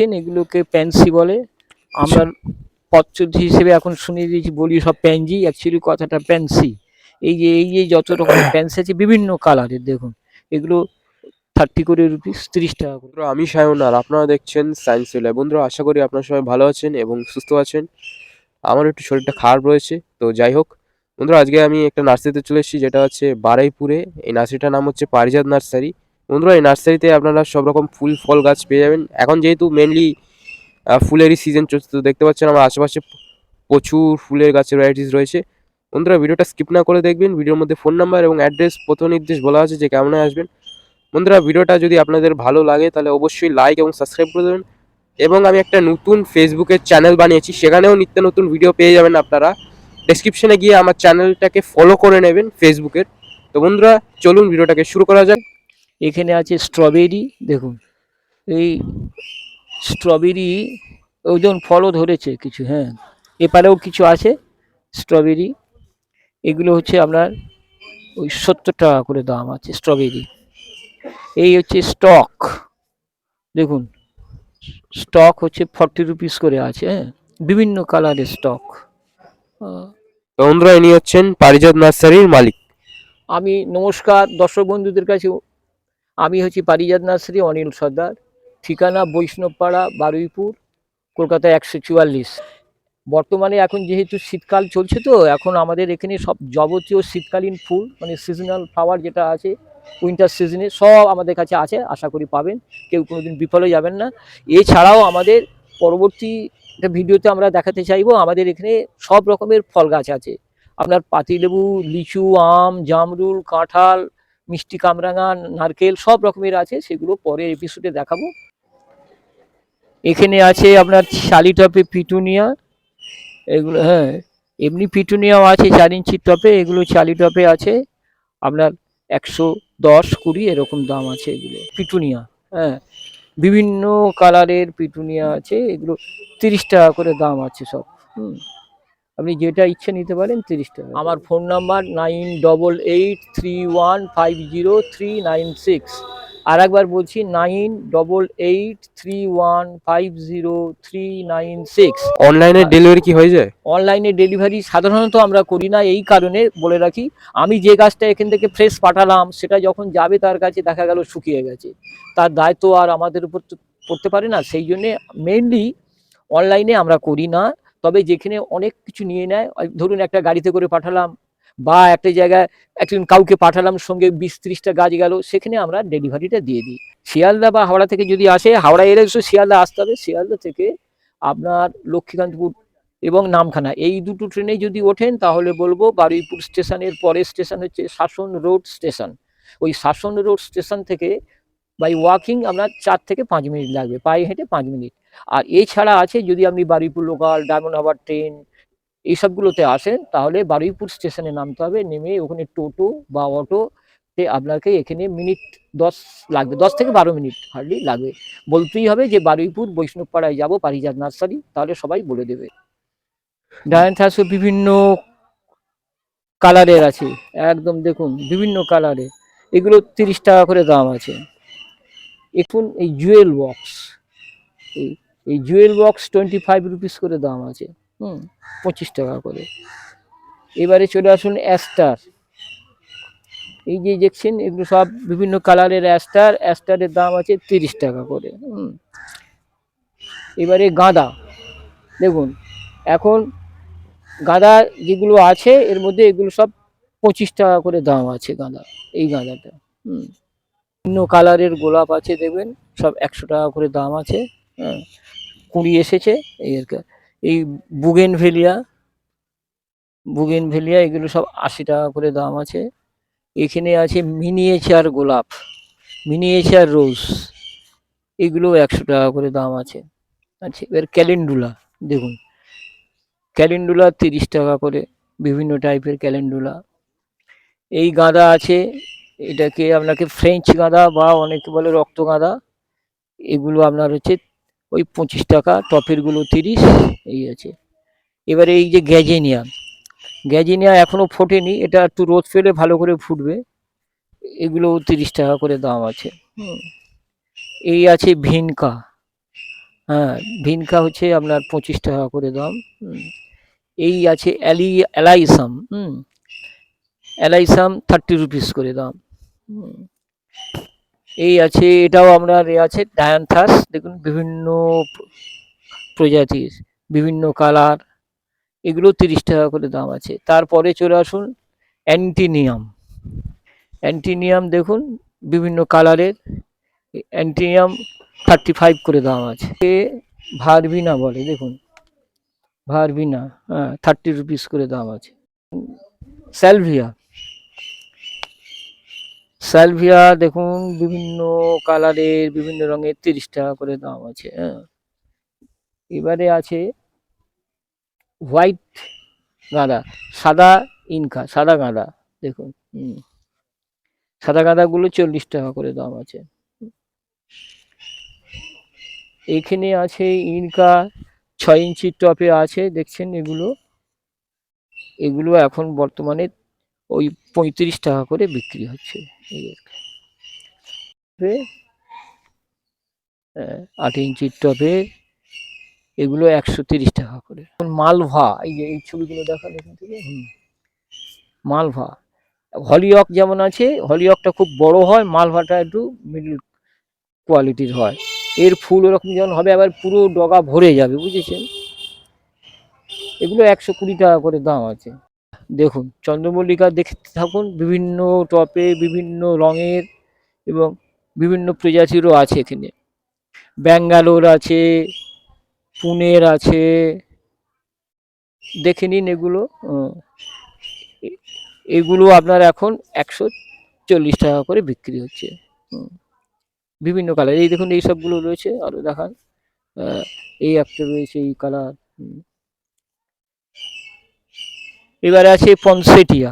দেখছেন এগুলোকে প্যান্সি বলে। আমরা পদ্ধতি হিসেবে এখন শুনিয়ে দিয়েছি, বলি সব প্যানজি অ্যাকচুয়ালি কথাটা প্যান্সি। এই যে এই যে যত রকমের প্যান্সি আছে, বিভিন্ন কালারের, দেখুন। এগুলো থার্টি করে রুপিস তিরিশ টাকা করে। আমি সায়ন আর আপনারা দেখছেন সায়েন্স ল্যাব বন্ধুরা, আশা করি আপনারা সবাই ভালো আছেন এবং সুস্থ আছেন। আমার একটু শরীরটা খারাপ রয়েছে, তো যাই হোক। বন্ধুরা, আজকে আমি একটা নার্সারিতে চলে এসেছি, যেটা হচ্ছে বারাইপুরে। এই নার্সারিটার নাম হচ্ছে পারিজাত নার্সারি। বন্ধুরা, এই নার্সারিতে আপনারা সব রকম ফুল, ফল গাছ পেয়ে যাবেন। এখন যেহেতু মেনলি ফুলেরই সিজন চলছে, তো দেখতে পাচ্ছেন আমার আশেপাশে প্রচুর ফুলের গাছের ভ্যারাইটিস রয়েছে। বন্ধুরা, ভিডিওটা স্কিপ না করে দেখবেন। ভিডিওর মধ্যে ফোন নাম্বার এবং অ্যাড্রেস প্রথম নির্দেশ বলা আছে যে কেমন আসবেন। বন্ধুরা, ভিডিওটা যদি আপনাদের ভালো লাগে, তাহলে অবশ্যই লাইক এবং সাবস্ক্রাইব করে দেবেন। এবং আমি একটা নতুন ফেসবুকের চ্যানেল বানিয়েছি, সেখানেও নিত্য নতুন ভিডিও পেয়ে যাবেন আপনারা। ডেসক্রিপশনে গিয়ে আমার চ্যানেলটাকে ফলো করে নেবেন ফেসবুকের তো বন্ধুরা, চলুন ভিডিওটাকে শুরু করা যাক। এখানে আছে স্ট্রবেরি দেখুন। এই স্ট্রবেরি ওজন ফলও ধরেছে কিছু হ্যাঁ। এপারেও কিছু আছে স্ট্রবেরি এগুলো হচ্ছে আপনার ওই সত্তর টাকা করে দাম আছে স্ট্রবেরি এই হচ্ছে স্টক দেখুন স্টক হচ্ছে ফর্টি রুপিস করে আছে হ্যাঁ। বিভিন্ন কালারের স্টক বন্ধুরা ইনি হচ্ছেন পারিজাত নার্সারির মালিক। আমি নমস্কার দর্শক বন্ধুদের কাছে আমি হচ্ছি পারিজাত নার্সারি, অনিল সর্দার। ঠিকানা বৈষ্ণবপাড়া, বারুইপুর, কলকাতা একশো চুয়াল্লিশ। বর্তমানে এখন যেহেতু শীতকাল চলছে তো, এখন আমাদের এখানে সব যাবতীয় শীতকালীন ফুল মানে সিজনাল ফ্লাওয়ার যেটা আছে উইন্টার সিজনে সব আমাদের কাছে আছে, আশা করি পাবেন। কেউ কোনোদিন বিফলে যাবেন না। এছাড়াও আমাদের পরবর্তী একটা ভিডিওতে আমরা দেখাতে চাইব, আমাদের এখানে সব রকমের ফল গাছ আছে। আপনার পাতিলেবু, লিচু, আম, জামরুল, কাঁঠাল মিষ্টি কামরাঙা, নারকেল সব রকমের আছে, সেগুলো পরে এপিসোডে দেখাবো। এখানে আছে আপনার শালি টপে পিটুনিয়া, এগুলো হ্যাঁ এমনি পিটুনিয়াও আছে চার ইঞ্চির টপে, এগুলো চালি টপে আছে। আপনার একশো দশ কুড়ি এরকম দাম আছে এগুলো, পিটুনিয়া হ্যাঁ। বিভিন্ন কালারের পিটুনিয়া আছে, এগুলো তিরিশ টাকা করে দাম আছে সব, হুম। আপনি যেটা ইচ্ছে নিতে পারেন তিরিশ টাকা আমার phone number nine double eight three one five zero three nine six. আর একবার বলছি nine double eight three one five zero three nine six. অনলাইনে ডেলিভারি কি হয়ে যায়? অনলাইনে ডেলিভারি সাধারণত আমরা করি না এই কারণে বলে রাখি আমি যে গাছটা এখান থেকে ফ্রেশ পাঠালাম সেটা যখন যাবে তার কাছে দেখা গেল শুকিয়ে গেছে। তার দায়িত্ব আর আমাদের উপর তো পড়তে পারে না সেই জন্যে মেনলি অনলাইনে আমরা করি না। তবে যেখানে অনেক কিছু নিয়ে নেয় ধরুন একটা গাড়িতে করে পাঠালাম বা একটা জায়গায় একজন কাউকে পাঠালাম, সঙ্গে বিশ ত্রিশটা গাছ গেল, সেখানে আমরা ডেলিভারিটা দিয়ে দিই। শিয়ালদা বা হাওড়া থেকে যদি আসে, হাওড়া এলে শিয়ালদা আসতে হবে, শিয়ালদা থেকে আপনার লক্ষ্মীকান্তপুর এবং নামখানা। এই দুটো ট্রেনে যদি ওঠেন, তাহলে বলব বারুইপুর স্টেশনের পরের স্টেশন হচ্ছে শাসন রোড স্টেশন। ওই শাসন রোড স্টেশন থেকে বাই ওয়াকিং আপনার চার থেকে পাঁচ মিনিট লাগবে, পায়ে হেঁটে পাঁচ মিনিট। আর এছাড়া আছে যদি আপনি Baruipur local, Diamond Harbour train এইসবগুলোতে আসেন, তাহলে বারুইপুর স্টেশনে নামতে হবে, নেমে ওখানে টোটো বা অটোতে আপনাকে এখানে মিনিট দশ লাগবে, দশ থেকে বারো মিনিট হার্ডলি লাগবে। বলতেই হবে যে বারুইপুর বৈষ্ণবপাড়ায় যাব, পারিজাত নার্সারি, তাহলে সবাই বলে দেবে। ডায়ান্থাসও বিভিন্ন কালারের আছে, একদম দেখুন, বিভিন্ন কালারে এগুলো তিরিশ টাকা করে দাম আছে। এখন এই জুয়েল বক্স। এই এই jewel box twenty five rupees করে দাম আছে, হুম, পঁচিশ টাকা করে। এবারে চলে আসুন অ্যাস্টার এই যে দেখছেন, এগুলো সব বিভিন্ন কালারের অ্যাস্টার অ্যাস্টারের দাম আছে তিরিশ টাকা করে, হুম। এবারে গাঁদা। দেখুন, এখন গাঁদা যেগুলো আছে, এর মধ্যে এগুলো সব পঁচিশ টাকা করে দাম আছে গাঁদা, এই গাঁদাটা, হুম। বিভিন্ন কালারের গোলাপ আছে, দেখবেন, সব একশো টাকা করে দাম আছে। হ্যাঁ কুড়ি এসেছে, এই আর এই বুগেন ভেলিয়া বুগেন ভেলিয়া এগুলো সব আশি টাকা করে দাম আছে। এখানে আছে মিনিয়েচার গোলাপ মিনিয়েচার রোজ এগুলো একশো টাকা করে দাম আছে। আচ্ছা এবার ক্যালেন্ডুলা দেখুন। ক্যালেন্ডুলা তিরিশ টাকা করে, বিভিন্ন টাইপের ক্যালেন্ডুলা এই গাঁদা আছে, এটাকে আপনাকে ফ্রেঞ্চ গাঁদা বা অনেকে বলে রক্ত গাঁদা। এগুলো আপনার হচ্ছে ওই পঁচিশ টাকা, টপেরগুলো তিরিশ, এই আছে। এবারে এই যে গ্যাজেনিয়া গ্যাজেনিয়া এখনও ফোটেনি, এটা একটু রোদ ফেলে ভালো করে ফুটবে। এগুলো তিরিশ টাকা করে দাম আছে। এই আছে ভিনকা। হ্যাঁ ভিনকা হচ্ছে আপনার পঁচিশ টাকা করে দাম। এই আছে অ্যালি, অ্যালাইসাম, হুম। অ্যালাইসাম থার্টি রুপিস করে দাম। হুম। এই আছে, এটাও আপনার এ আছে ডায়ান্থাস দেখুন, বিভিন্ন প্রজাতির, বিভিন্ন কালার, এগুলো তিরিশ টাকা করে দাম আছে। তারপরে চলে আসুন অ্যান্টিনিয়াম অ্যান্টিনিয়াম দেখুন, বিভিন্ন কালারের অ্যান্টিনিয়াম থার্টি ফাইভ করে দাম আছে। এ ভারবিনা বলে, দেখুন ভারবিনা হ্যাঁ থার্টি রুপিস করে দাম আছে। স্যালভিয়া স্যালভিয়া দেখুন, বিভিন্ন কালারের বিভিন্ন রঙের তিরিশ টাকা করে দাম আছে হ্যাঁ। এবারে আছে হোয়াইট গাঁদা, সাদা ইনকা, সাদা গাঁদা, দেখুন, হুম। সাদা গাঁদাগুলো চল্লিশ টাকা করে দাম আছে। এখানে আছে ইনকা, ছয় ইঞ্চির টপে আছে, দেখছেন এগুলো? এগুলো এখন বর্তমানে ওই পঁয়ত্রিশ টাকা করে বিক্রি হচ্ছে। এই কি। আট ইঞ্চির টবে এগুলো একশো তিরিশ টাকা করে। মালভা, এই যে এই ছবিগুলো দেখান এখান থেকে মালভা। হলিয়ক যেমন আছে হলিয়কটা খুব বড় হয়, মালভাটা একটু মিডল কোয়ালিটির হয়। এর ফুল ওরকম যেমন হবে, আবার পুরো ডগা ভরে যাবে, বুঝেছেন? এগুলো একশো কুড়ি টাকা করে দাম আছে। দেখুন, চন্দ্রমল্লিকা দেখতে থাকুন, বিভিন্ন টপে, বিভিন্ন রঙের এবং বিভিন্ন প্রজাতিরও আছে এখানে ব্যাঙ্গালোর আছে, পুনের আছে, দেখে নিন এগুলো এগুলো আপনার এখন একশো চল্লিশ টাকা করে বিক্রি হচ্ছে। বিভিন্ন কালার এই দেখুন, এই সবগুলো রয়েছে, আরও দেখান এই একটা রয়েছে, এই কালার এবারে আছে পনসেটিয়া।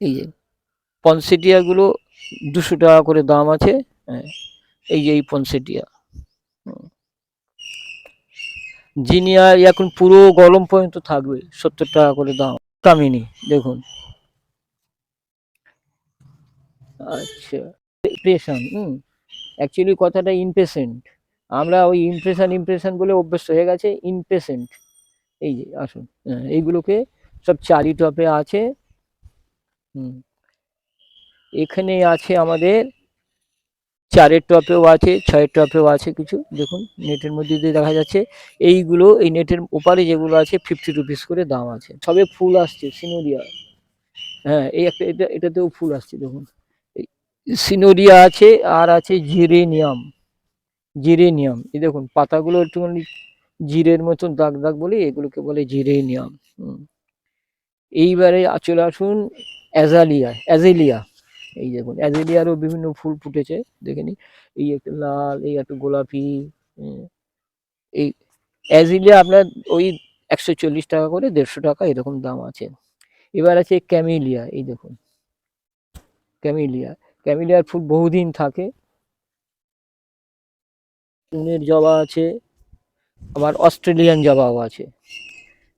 এই যে। পনসেটিয়া গুলো দুশো টাকা করে দাম আছে হ্যাঁ, এই যে এই পনসেটিয়া। জিনিয়া এখন পুরো গরম পর্যন্ত থাকবে সত্তর টাকা করে দাম। কামিনি দেখুন। আচ্ছা ইমপ্রেশন হুম। অ্যাকচুয়ালি কথাটা ইমপেশেন্ট আমরা ওই ইমপ্রেশন ইমপ্রেশন বলে অভ্যস্ত হয়ে গেছে ইমপেশেন্ট এই যে আসুন। হ্যাঁ, এইগুলোকে সব চারি টপে আছে। হুম। এখানে আছে আমাদের চারের টপেও আছে ছয়ের টপেও আছে কিছু। দেখুন নেটের মধ্যে দিয়ে দেখা যাচ্ছে এইগুলো এই নেটের ওপারে যেগুলো আছে ফিফটি রুপিস করে দাম আছে। সবে ফুল আসছে সিনোরিয়া। হ্যাঁ এই একটা এটা এটাতেও ফুল আসছে দেখুন। সিনোরিয়া আছে আর আছে জিরেনিয়াম। জিরেনিয়াম এই দেখুন পাতাগুলো একটুখানি জিরের মতন দাগ দাগ বলে, এগুলোকে বলে জিরেনিয়াম। হুম। এইবারে চলে আসুন অ্যাজালিয়া, অ্যাজেলিয়া। এই দেখুন, অ্যাজেলিয়ারও বিভিন্ন ফুল ফুটেছে, দেখে নি এই একটা লাল, এই একটা গোলাপি। এই অ্যাজেলিয়া আপনার ওই একশো চল্লিশ টাকা করে, দেড়শো টাকা এরকম দাম আছে। এবার আছে ক্যামেলিয়া, এই দেখুন। ক্যামেলিয়া, ক্যামেলিয়ার ফুল বহুদিন থাকে। চুনের জবা আছে। আবার অস্ট্রেলিয়ান জবাও আছে।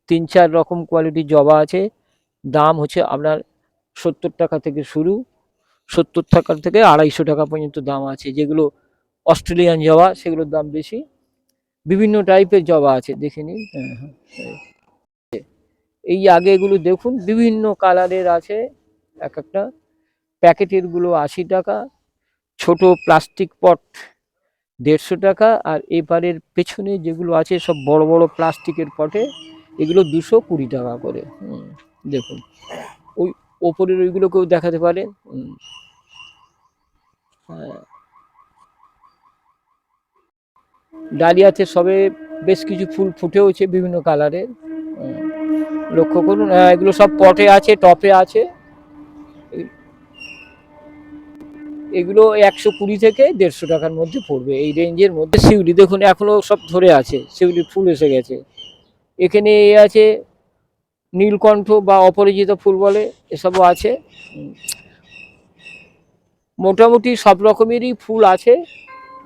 তিন চার রকম কোয়ালিটির জবা আছে। দাম হচ্ছে আপনার সত্তর টাকা থেকে শুরু, সত্তর টাকা থেকে আড়াইশো টাকা পর্যন্ত দাম আছে। যেগুলো অস্ট্রেলিয়ান জবা, সেগুলোর দাম বেশি। বিভিন্ন টাইপের জবা আছে, দেখে নিন। হ্যাঁ হ্যাঁ এই। আগে এগুলো দেখুন, বিভিন্ন কালারের আছে। এক একটা প্যাকেটেরগুলো আশি টাকা। ছোট প্লাস্টিক পট দেড়শো টাকা আর এপারের পেছনে যেগুলো আছে সব বড় বড় প্লাস্টিকের পটে এগুলো দুশো কুড়ি টাকা করে দেখুন ওই ওপরের ওইগুলোকেও দেখাতে পারেন। হ্যাঁ। ডালিয়াতে সবে বেশ কিছু ফুল ফুটেওছে বিভিন্ন কালারের। লক্ষ্য করুন হ্যাঁ, এগুলো সব পটে আছে টপে আছে এগুলো একশো কুড়ি থেকে দেড়শো টাকার মধ্যে পড়বে। এই রেঞ্জের মধ্যে শিউলি, দেখুন এখনও সব ধরে আছে, শিউলি ফুল এসে গেছে। এখানে এ আছে নীলকণ্ঠ বা অপরাজিতা ফুল বলে, এসবও আছে। মোটামুটি সব রকমেরই ফুল আছে।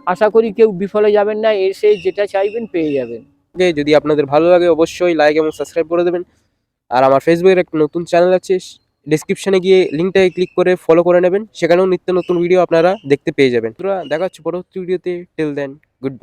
আশা করি কেউ বিফলে যাবেন না, এসে যেটা চাইবেন পেয়ে যাবেন। যদি আপনাদের ভালো লাগে অবশ্যই লাইক এবং সাবস্ক্রাইব করে দেবেন। আর আমার ফেসবুকের একটা নতুন চ্যানেল আছে ডিসক্রিপশনে গিয়ে লিঙ্কটাকে ক্লিক করে ফলো করে নেবেন। সেখানেও নিত্য নতুন ভিডিও আপনারা দেখতে পেয়ে যাবেন। তোরা দেখা হচ্ছে পরবর্তী ভিডিওতে টেল দেন গুড বাই